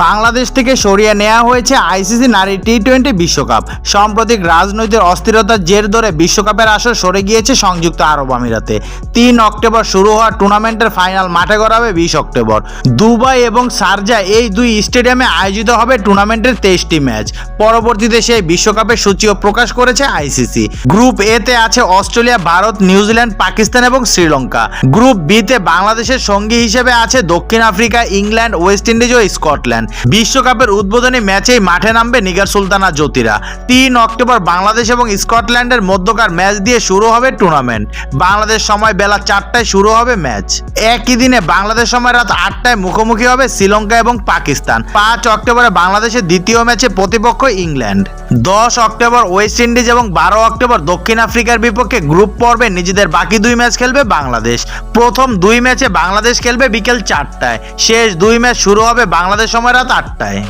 বাংলাদেশ থেকে সরিয়ে নেওয়া হয়েছে আইসিসি নারী টি টোয়েন্টি বিশ্বকাপ। সাম্প্রতিক রাজনৈতিক অস্থিরতার জের ধরে বিশ্বকাপের আসর সরে গিয়েছে সংযুক্ত আরব আমিরাতে। তিন অক্টোবর শুরু হওয়া টুর্নামেন্টের ফাইনাল মাঠে গড়াবে বিশ অক্টোবর। দুবাই এবং সারজা এই দুই স্টেডিয়ামে আয়োজিত হবে টুর্নামেন্টের তেইশটি ম্যাচ। পরবর্তীতে সেই বিশ্বকাপের সূচিও প্রকাশ করেছে আইসিসি। গ্রুপ এ তে আছে অস্ট্রেলিয়া, ভারত, নিউজিল্যান্ড, পাকিস্তান এবং শ্রীলঙ্কা। গ্রুপ বি তে বাংলাদেশের সঙ্গী হিসেবে আছে দক্ষিণ আফ্রিকা, ইংল্যান্ড, ওয়েস্ট ইন্ডিজ ও স্কটল্যান্ড। বিশ্বকাপের উদ্বোধনী ম্যাচেই মাঠে নামবে নিগার সুলতানা জ্যোতিরা। তিন অক্টোবর বাংলাদেশ এবং স্কটল্যান্ডের মধ্যকার ম্যাচ দিয়ে শুরু হবে টুর্নামেন্ট। বাংলাদেশ সময় বেলা চারটায় শুরু হবে ম্যাচ। একই দিনে বাংলাদেশ সময় রাত আটটায় মুখোমুখি হবে শ্রীলঙ্কা এবং পাকিস্তান। পাঁচ অক্টোবরে বাংলাদেশের দ্বিতীয় ম্যাচে প্রতিপক্ষ ইংল্যান্ড। দশ অক্টোবর ওয়েস্ট ইন্ডিজ এবং বারো অক্টোবর দক্ষিণ আফ্রিকার বিপক্ষে গ্রুপ পর্বে নিজেদের বাকি দুই ম্যাচ খেলবে বাংলাদেশ। প্রথম দুই ম্যাচে বাংলাদেশ খেলবে বিকেল চারটায়। শেষ দুই ম্যাচ শুরু হবে বাংলাদেশ সময় রাত আটটায়